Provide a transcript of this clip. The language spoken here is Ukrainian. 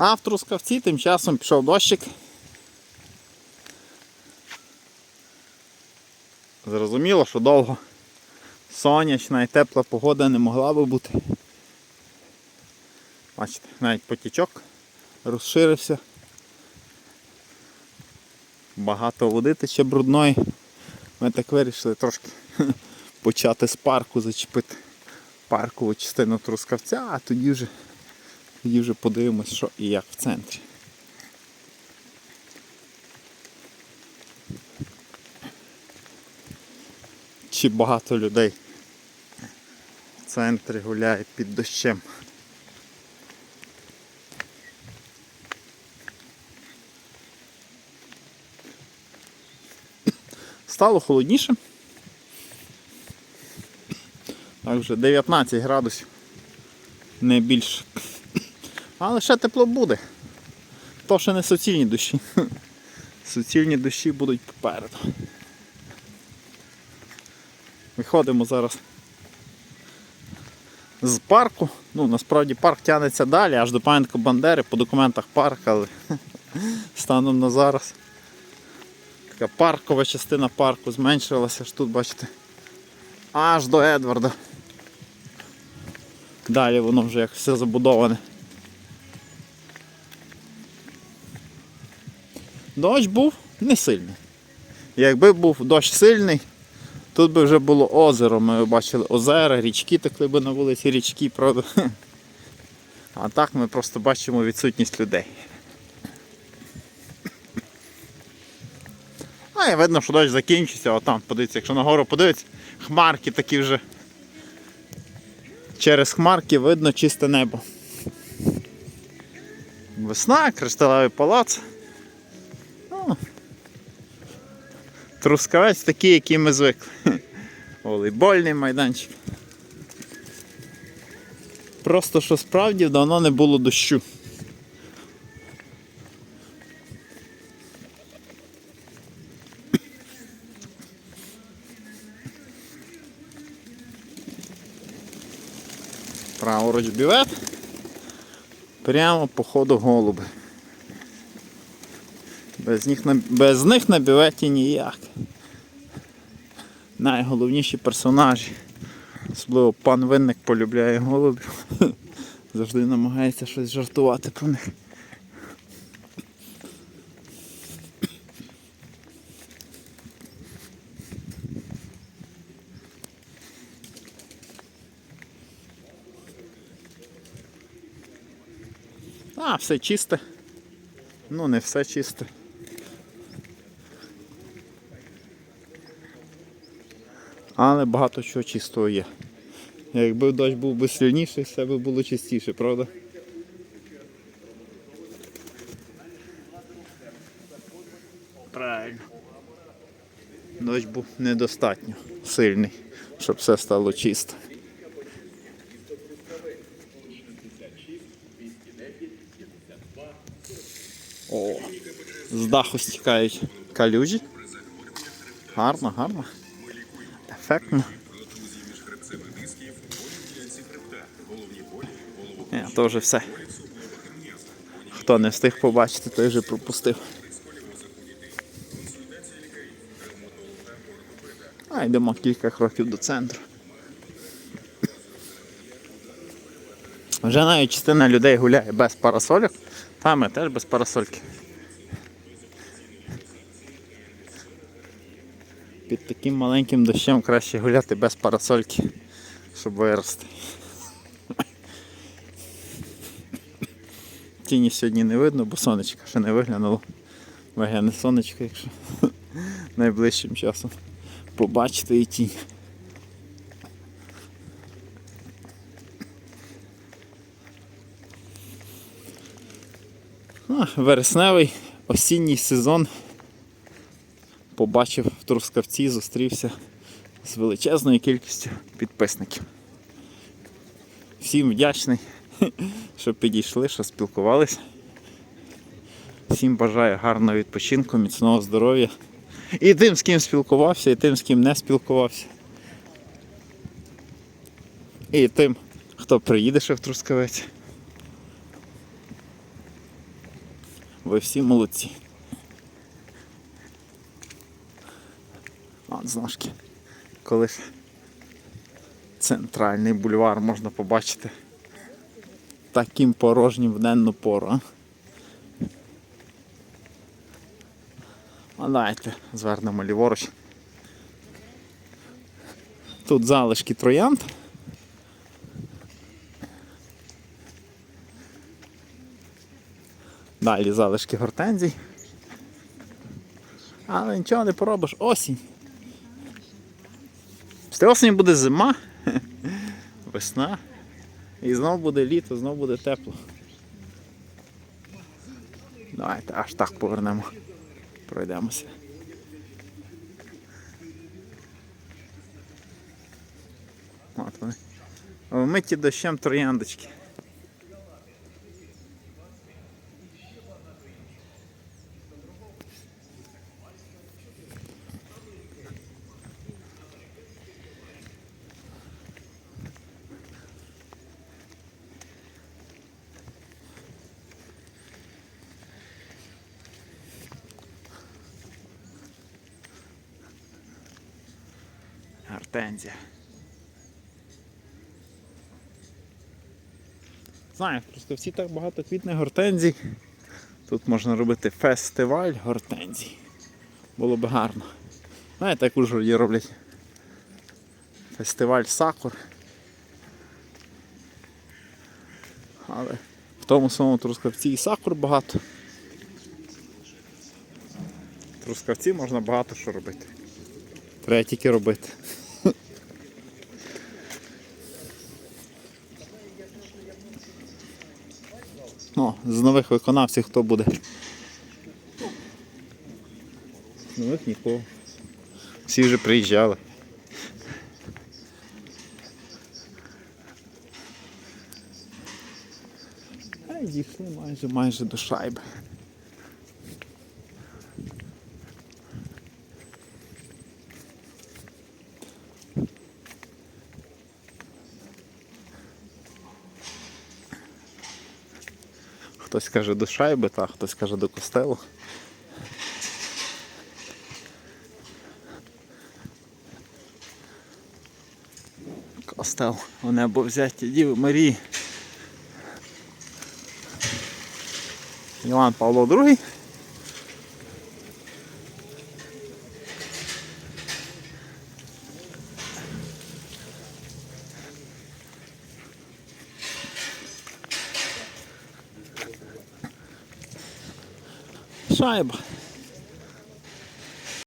А в Трускавці тим часом пішов дощик. Зрозуміло, що довго сонячна і тепла погода не могла би бути. Бачите, навіть потічок розширився. Багато води тече брудної. Ми так вирішили трошки почати з парку зачепити паркову частину Трускавця, а тоді вже, тоді вже подивимось, що і як в центрі. Чи багато людей в центрі гуляє під дощем. Стало холодніше. Так вже 19 градусів. Не більше. Але ще тепло буде. То ще не суцільні дощі. Суцільні дощі будуть попереду. Виходимо зараз з парку. Ну, насправді парк тягнеться далі, аж до пам'ятка Бандери, по документах парк, але станом на зараз. Така паркова частина парку зменшилася, аж тут бачите. Аж до Едварда. Далі воно вже як все забудоване. Дощ був не сильний. Якби був дощ сильний, тут би вже було озеро. Ми бачили озера, річки текли би на вулиці, річки, правда. А так ми просто бачимо відсутність людей. А і видно, що дощ закінчиться, а там, подивіться, якщо нагору подивитися, хмарки такі вже. Через хмарки видно чисте небо. Весна, кришталевий палац. Трускавець такий, який ми звикли. Волейбольний майданчик. Просто що справді давно не було дощу. Праворуч бювет. Прямо по ходу голуби. Без них на, без них на бюветі ніяк. Найголовніші персонажі. Особливо пан Винник полюбляє голубів. Завжди намагається щось жартувати про них. А, все чисте. Ну, не все чисте. Але багато чого чистого є. Якби дощ був би сильніший, все би було чистіше, правда? Правильно. Дощ був недостатньо сильний, щоб все стало чисто. О, з даху стікають калюжі. Гарно, гарно. Ефектно. Е, то все. Хто не встиг побачити, той вже пропустив. А йдемо кілька кроків до центру. Вже навіть частина людей гуляє без парасольок, там ми теж без парасольки. Під таким маленьким дощем краще гуляти без парасольки, щоб вирости. Тіні сьогодні не видно, бо сонечко ще не виглянуло. Вигляне сонечко, якщо найближчим часом побачите і тінь. А, вересневий осінній сезон побачив в Трускавці, зустрівся з величезною кількістю підписників. Всім вдячний, що підійшли, що спілкувалися. Всім бажаю гарного відпочинку, міцного здоров'я. І тим, з ким спілкувався, і тим, з ким не спілкувався. І тим, хто приїде ще в Трускавець. Ви всі молодці. Коли ж центральний бульвар можна побачити таким порожнім в денну пору. А давайте звернемо ліворуч. Тут залишки троянд. Далі залишки гортензій. Але нічого не поробиш. Осінь. Після осені буде зима, весна. І знову буде літо, знову буде тепло. Давайте аж так повернемо. Пройдемося. От вони. Вмиті дощем трояндочки. Гортензія. Знаю, просто всі так багато квітних гортензій. Тут можна робити фестиваль гортензій. Було б гарно. Знаєте, як Ужгороді роблять фестиваль сакур. Але в тому самому трускавці і сакур багато. Трускавці можна багато що робити. Треба тільки робити. О, з нових виконавців хто буде? З нових нікого. Всі вже приїжджали. А дійшли майже майже до шайби. Хтось каже до шайби, та хтось каже до костелу. Костел у небо взяті Діви Марії. Іван Павло II. subscribe.